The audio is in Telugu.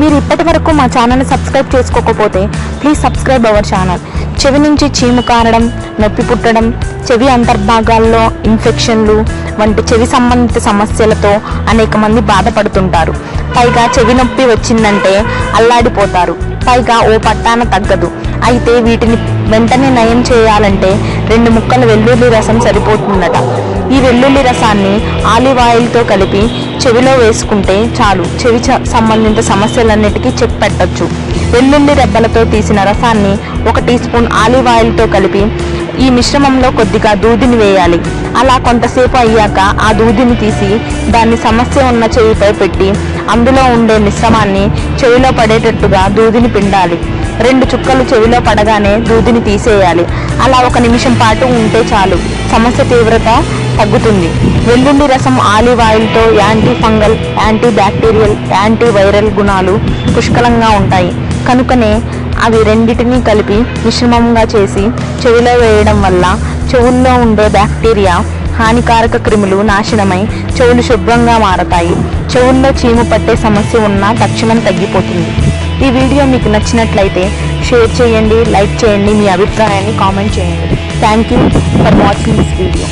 మీరు ఇప్పటి వరకు మా ఛానల్ని సబ్స్క్రైబ్ చేసుకోకపోతే ప్లీజ్ సబ్స్క్రైబ్ అవర్ ఛానల్. చెవి నుంచి చీము కారడం నొప్పి పుట్టడం చెవి అంతర్భాగాల్లో ఇన్ఫెక్షన్లు వంటి చెవి సంబంధిత సమస్యలతో అనేక మంది బాధపడుతుంటారు. పైగా చెవి నొప్పి వచ్చిందంటే అల్లాడిపోతారు. పైగా ఓ పట్టాన తగ్గదు. అయితే వీటిని వెంటనే నయం చేయాలంటే రెండు ముక్కల వెల్లుల్లి రసం సరిపోతుందట. ఈ వెల్లుల్లి రసాన్ని ఆలివ్ ఆయిల్తో కలిపి చెవిలో వేసుకుంటే చాలు. చెవి చ- సంబంధిత సమస్యలన్నిటికీ చెక్ పెట్టచ్చు. వెల్లుల్లి రెబ్బలతో తీసిన రసాన్ని ఒక టీ స్పూన్ ఆలివ్ ఆయిల్తో కలిపి ఈ మిశ్రమంలో కొద్దిగా దూదిని వేయాలి. అలా కొంతసేపు అయ్యాక ఆ దూదిని తీసి దాన్ని సమస్య ఉన్న చెవిపై పెట్టి అందులో ఉండే మిశ్రమాన్ని చెవిలో పడేటట్టుగా దూదిని పిండాలి. రెండు చుక్కలు చెవిలో పడగానే దూదిని తీసేయాలి. అలా ఒక నిమిషం పాటు ఉంటే చాలు. సమస్య తీవ్రత తగ్గుతుంది. వెల్లుల్లి రసం ఆలివ్ ఆయిల్తో anti fungal anti bacterial anti viral గుణాలు పుష్కలంగా ఉంటాయి. కనుకనే అవి రెండిటిని కలిపి మిశ్రమంగా చేసి చెవిలో వేయడం వల్ల చెవుల్లో ఉండే బ్యాక్టీరియా హానికారక క్రిములు నాశనమై చెవులు శుభ్రంగా మారతాయి. చెవుల్లో చీము పట్టే సమస్య ఉన్నా తక్షణం తగ్గిపోతుంది. ఈ వీడియో మీకు నచ్చినట్లయితే షేర్ చేయండి లైక్ చేయండి మీ అభిప్రాయాన్ని కామెంట్ చేయండి. Thank you for watching this video.